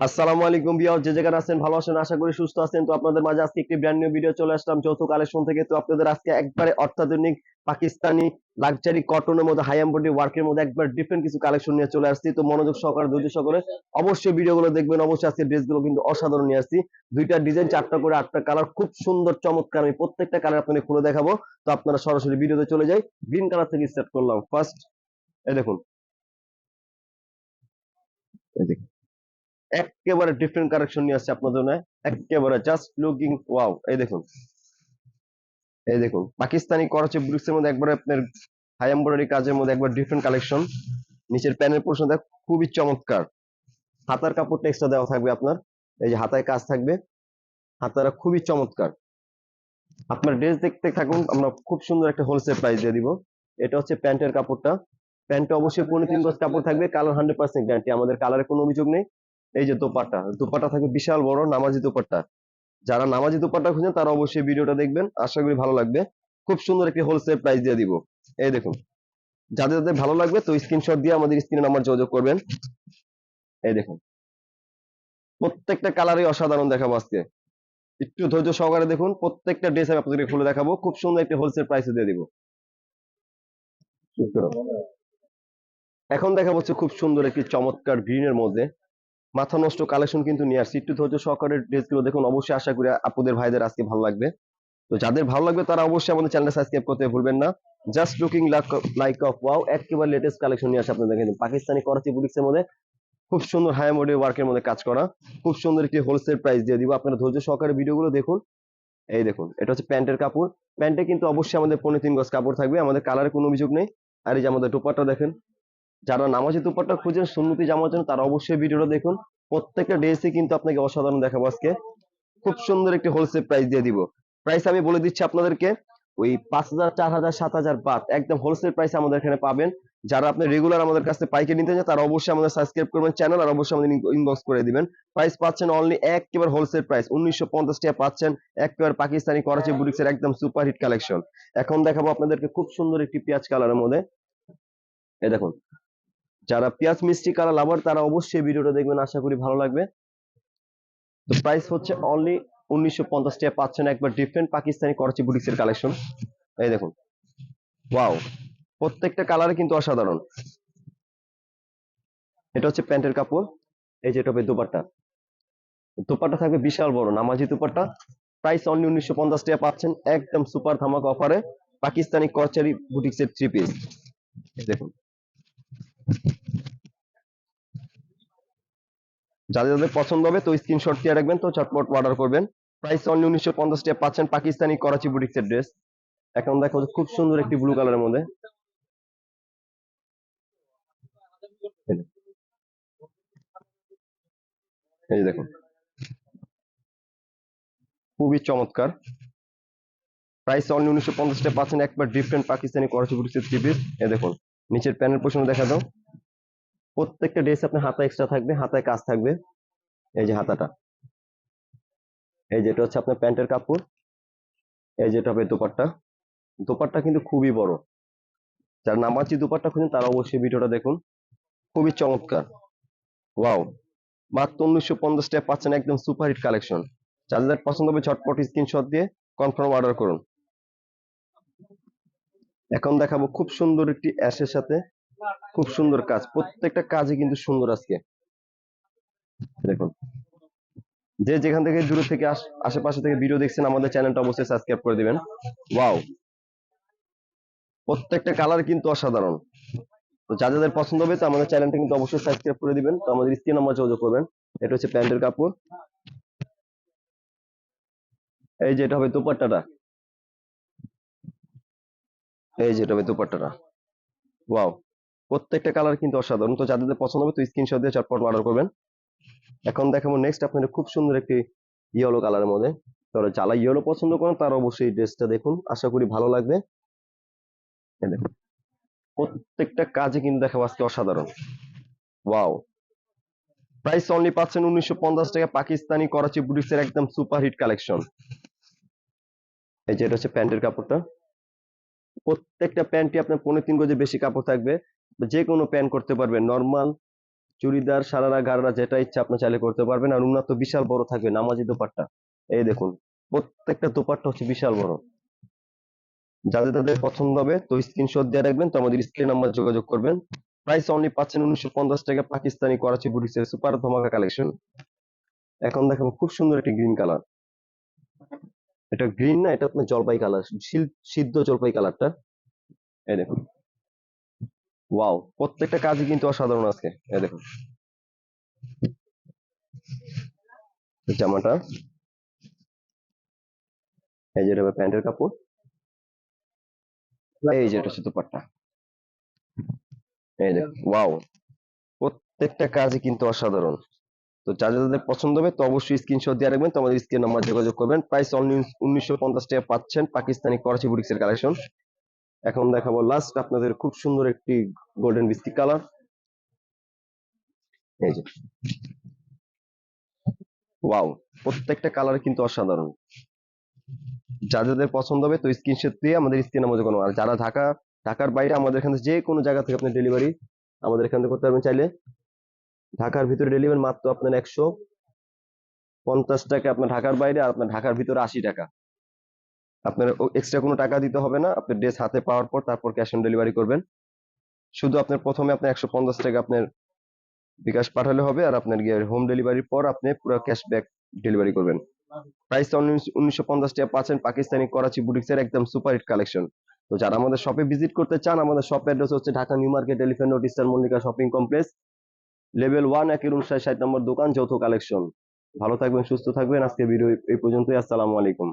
আসসালামু আলাইকুম বিয়ার যে যেখানে আছেন, ভালো আছেন, আশা করি সুস্থ আছেন। তো আপনাদের মাঝে আজকে একটি ব্র্যান্ড নিউ ভিডিও চলে আসলাম, যৌথ কালেকশন থেকে। তো আপনাদের আজকে একবারে অত্যাধুনিক পাকিস্তানি লাক্সারি কটনের মধ্যে হাই এমব্রয়ডারি ওয়ার্কের মধ্যে একবার ডিফারেন্ট কিছু কালেকশন নিয়ে চলে আসছি। তো মনোযোগ সহকারে, ধৈর্য সহকারে অবশ্যই ভিডিওগুলো দেখবেন। অবশ্যই আজকে ড্রেসগুলো কিন্তু অসাধারণ নিয়ে আসছি। দুইটা ডিজাইন চারটা করে আটটা কালার খুব সুন্দর, চমৎকার। আমি প্রত্যেকটা কালার আপনাদের খুলে দেখাবো। তো আপনারা সরাসরি ভিডিওতে চলে যাই। গ্রিন কালার থেকে স্টার্ট করলাম। ফার্স্ট এই দেখুন। এই দেখুন একেবারে ডিফারেন্ট কালেকশন নিয়ে আসছে আপনাদের জন্য একেবারে জাস্ট লুকিং ওয়াও এই দেখুন। এই দেখুন, পাকিস্তানি করাচি ব্রিক্সের মধ্যে একবারে আপনার হাই এমব্রয়ডারি কাজের মধ্যে একবার ডিফারেন্ট কালেকশন নিচের প্যানেল পোর্শন দেখ খুবই চমৎকার। হাতার কাপড়টা এক্সট্রা দেওয়া থাকবে আপনার। এই যে হাতায় কাজ থাকবে। হাতারা খুবই চমৎকার। আপনার ড্রেস দেখতে থাকুন, আমরা খুব সুন্দর একটা হোলসেল প্রাইস দিয়ে দিব। এটা হচ্ছে প্যান্টের কাপড়টা। প্যান্টটা অবশ্যই পনেরো তিন গজ কাপড় থাকবে কালার হান্ড্রেড পার্সেন্ট গ্যারান্টি আমাদের কালারে কোনো অভিযোগ নেই। এই যে দোপাট্টা দোপাট্টা থাকবে বিশাল বড় নামাজি দোপাট্টা। যারা নামাজি দোপাট্টা খুঁজেন তারা অবশ্যই ভিডিওটা দেখবেন। আশা করি ভালো লাগবে। খুব সুন্দর একটি হোলসেল প্রাইস দিয়ে দিব। এই দেখুন। যাদের যাদের ভালো লাগবে তো স্ক্রিনশট দিয়ে আমাদের স্ক্রিনে নাম্বার যোগাযোগ করবেন। এই দেখুন। প্রত্যেকটা কালারই অসাধারণ দেখাবো আজকে। একটু ধৈর্য সহকারে দেখুন। প্রত্যেকটা ড্রেস আমি আপনাদেরকে খুলে দেখাবো। খুব সুন্দর একটি হোলসেল প্রাইসে দিয়ে দিব। এখন দেখা হচ্ছে খুব সুন্দর একটি চমৎকার গ্রিনের মধ্যে। মাথা নষ্ট কালেকশন কিন্তু নিয়ে আসছি। একটু ধৈর্য সহকারে ড্রেসগুলো দেখুন। অবশ্যই আশা করি আপুদের, ভাইদের আজকে ভালো লাগবে। তো যাদের ভালো লাগবে তারা অবশ্যই আমাদের চ্যানেলটা সাবস্ক্রাইব করতে ভুলবেন না। Just looking like of wow একেবারে লেটেস্ট কালেকশন নিয়ে আসে আপনাদের দেখেন পাকিস্তানি করাচি বুটিক্সের মধ্যে খুব সুন্দর হাই মডেল ওয়ার্কের মধ্যে কাজ করা। খুব সুন্দর একটি হোলসেল প্রাইস দিয়ে দিব। আপনারা ধৈর্য সহকারে ভিডিওগুলো দেখুন। এই দেখুন, এটা হচ্ছে প্যান্টের কাপড়। প্যান্টে কিন্তু অবশ্যই আমাদের পনেরো তিন গজ কাপড় থাকবে। আমাদের কালারে কোনো অভিযোগ নেই। আর এই যে আমাদের দোপাট্টা দেখেন যারা নামাজি দুপাট্টা খুঁজেন, সুন্নতি জামার জন্য তারা অবশ্যই ভিডিওটা দেখুন। প্রত্যেকটা ড্রেসই কিন্তু আপনাকে অসাধারণ দেখাবো আজকে। খুব সুন্দর একটি হোলসেল প্রাইস দিয়ে দিব। প্রাইস আমি বলে দিচ্ছি আপনাদেরকে, ওই পাঁচ হাজার, চার হাজার, সাত হাজার বাদ। একদম হোলসেল প্রাইস আমাদের এখানে পাবেন। যারা আপনি রেগুলার আমাদের কাছে পাইকারি নিতে চান, তারা অবশ্যই আমাদের সাবস্ক্রাইব করবেন চ্যানেল আর অবশ্যই আমাদের ইনবক্স করে দিবেন। প্রাইস পাচ্ছেন অনলি একেবারে হোলসেল প্রাইস উনিশশো পঞ্চাশ টাকা পাচ্ছেন, একেবারে পাকিস্তানি করাচি বুটিক্সের একদম সুপার হিট কালেকশন এখন দেখাবো আপনাদেরকে খুব সুন্দর একটি পেঁয়াজ কালারের মধ্যে। এই দেখুন। যারা পেঁয়াজ মিষ্টি কালার লাভার, তারা অবশ্যই ভিডিওটা দেখবেন, আশা করি ভালো লাগবে। তো প্রাইস হচ্ছে অনলি উনিশশো পঞ্চাশ টাকা পাচ্ছেন একবার ডিফারেন্ট পাকিস্তানি করাচি বুটিক্সের কালেকশন এই দেখুন। ওয়াও প্রত্যেকটা কালারে কিন্তু অসাধারণ। এটা হচ্ছে প্যান্টের কাপড়, এই যে হবে দুপাট্টা। দুপাট্টা থাকবে বিশাল বড়, নামাজি দুপাট্টা। প্রাইস অনলি উনিশশো পঞ্চাশ টাকা পাচ্ছেন, একদম সুপার ধামাক অফারে পাকিস্তানি কচারি বুটিক্সের থ্রি পিস দেখুন। যাদের যাদের পছন্দ হবে তো স্ক্রিনশট দিয়ে রাখবেন, তো চটপট অর্ডার করবেন। প্রাইস অনলি উনিশশো পঞ্চাশ টাকা পাচ্ছেন পাকিস্তানি করাচি বুটিক্সের ড্রেস এখন দেখো খুব সুন্দর একটি ব্লু কালারের মধ্যে। এই যে দেখুন খুবই চমৎকার। প্রাইস অনলি উনিশশো পঞ্চাশ টাকা পাচ্ছেন একবার ডিফারেন্ট পাকিস্তানি করাচি বুটিক্সের থ্রি পিস এ দেখুন, নিচের প্যানেল পোষণ দেখা দাও। প্রত্যেকটা ড্রেস আপনার হাতা এক্সট্রা থাকবে, হাতায় কাজ থাকবে। এই যে হাতাটা। এই যেটা হচ্ছে আপনার প্যান্টের কাপড়। এই যেটা হবে দোপাট্টা। দোপাট্টা কিন্তু খুবই বড়। যারা নামাজি দোপাট্টা খুঁজেন, তারা অবশ্যই ভিডিওটা দেখুন। খুবই চমৎকার। ওয়াও! মাত্র উনিশশো পঞ্চাশ টাকা পাচ্ছেন একদম সুপার হিট কালেকশন। যাদের পছন্দ হবে ঝটপট স্ক্রিনশট দিয়ে কনফার্ম অর্ডার করুন। এখন দেখাবো খুব সুন্দর একটি অ্যাশের সাথে খুব সুন্দর কাজ। প্রত্যেকটা কাজই কিন্তু সুন্দর আজকে। দেখুন। যে যেখান থেকে দূরে থেকে আশেপাশে থেকে ভিডিও দেখছেন, আমাদের চ্যানেলটা অবশ্যই সাবস্ক্রাইব করে দিবেন। ওয়াও প্রত্যেকটা কালার কিন্তু অসাধারণ। তো যা যাদের পছন্দ হবে আমাদের চ্যানেলটা কিন্তু অবশ্যই সাবস্ক্রাইব করে দিবেন। তো আমাদের স্ক্রিন নাম্বার যোগাযোগ করবেন। এটা হচ্ছে প্যান্টের কাপড়। এই যে এটা হবে দুপাট্টাটা। এই যে এটা হবে দুপাট্টাটা। ওয়াও প্রত্যেকটা কালার কিন্তু অসাধারণ। তো যাদের পছন্দ হবে তো স্ক্রিনশট দিয়ে চটপট অর্ডার করবেন। এখন দেখাবো নেক্সট আপনাদের খুব সুন্দর একটি ইয়েলো কালারের মধ্যে। তো যারা ইয়েলো পছন্দ করেন, তারা অবশ্যই ড্রেসটা দেখুন। আশা করি ভালো লাগবে। এই দেখুন। প্রত্যেকটা কাজে কিন্তু দেখাবো আজকে অসাধারণ। ওয়াও প্রাইস অনলি পাচ্ছেন উনিশশো পঞ্চাশ টাকা। পাকিস্তানি করাচি বুটিক্সের একদম সুপার হিট কালেকশন এই যে এটা হচ্ছে প্যান্টের কাপড়টা। প্রত্যেকটা প্যান্টই আপনার পনেরো তিন গজে বেশি কাপড় থাকবে। যে কোনো প্যান্ট করতে পারবেন। নর্মাল চুড়িদার সারারা গারারা যেটা ইচ্ছা আপনি চাইলে করতে পারবেন। আর উন্নত বিশাল বড় থাকবে নামাজি দোপাট্টা। এই দেখুন, প্রত্যেকটা দোপাট্টা হচ্ছে বিশাল বড়। যাদের তাদের পছন্দ হবে তো স্ক্রিনশট দিয়ে রাখবেন, তো আমাদের স্ক্রিন নাম্বার যোগাযোগ করবেন। প্রাইস অনলি পাচ্ছেন উনিশশো পঞ্চাশ টাকা পাকিস্তানি করাচি বুটিক্সের সুপার ধমাকা কালেকশন এখন দেখেন খুব সুন্দর একটি গ্রিন কালার এটা গ্রিন না, এটা আপনার জলপাই কালার সিদ্ধ জলপাই কালারটা এই দেখুন। ওয়াও প্রত্যেকটা কাজই কিন্তু অসাধারণ আজকে। এই দেখুন। জামাটা। এই যে হবে প্যান্টের কাপড়। এই যে এটা হচ্ছে দুপাট্টা। এই দেখুন ওয়াও প্রত্যেকটা কাজই কিন্তু অসাধারণ। তো যাদের যাদের পছন্দ হবে, তো অবশ্যই স্ক্রিনশট দিয়ে রাখবেন, তো আমাদের স্ক্রিন নাম্বার যোগাযোগ করবেন। প্রাইস অনলি উনিশশো পঞ্চাশ টাকা পাচ্ছেন, পাকিস্তানি করাচি বুটিক্স এর কালেকশন এখন দেখাবো লাস্ট আপনাদের খুব সুন্দর একটি গোল্ডেন বিস্কিট কালার এই যে। ওয়াও প্রত্যেকটা কালার কিন্তু অসাধারণ। যাদের যাদের পছন্দ হবে তো স্ক্রিনশট দিয়ে আমাদের স্ক্রিন নাম্বার যোগানো আর যারা ঢাকা, ঢাকার বাইরে আমাদের এখানে যে কোনো জায়গা থেকে আপনি ডেলিভারি আমাদের এখান থেকে করতে পারবেন চাইলে। ঢাকার ভিতরে ডেলিভারি মাত্র আপনার একশো পঞ্চাশ টাকা আপনার ঢাকার বাইরে আর আপনার ঢাকার ভিতরে আশি টাকা। আপনার এক্সট্রা কোনো টাকা দিতে হবে না। আপনার ড্রেস হাতে পাওয়ার পর তারপর ক্যাশ অন ডেলিভারি করবেন। শুধু আপনার প্রথমে আপনার একশো পঞ্চাশ টাকা আপনার বিকাশ পাঠালে হবে আর আপনার গিয়ে হোম ডেলিভারির পর আপনি পুরো ক্যাশব্যাক ডেলিভারি করবেন। প্রাইস উনিশশো পঞ্চাশ টাকা পাচ্ছেন পাকিস্তানি করাচি বুটিক্স এর একদম সুপার হিট কালেকশন তো যারা আমাদের শপে ভিজিট করতে চান, আমাদের শপ অ্যাড্রেস হচ্ছে Dhaka new market elephant road Eastern Mallika shopping complex level one একের উনষাট ষাট নম্বর দোকান, যৌথ কালেকশন ভালো থাকবেন, সুস্থ থাকবেন। আজকে ভিডিও এই পর্যন্তই। আসসালামু আলাইকুম।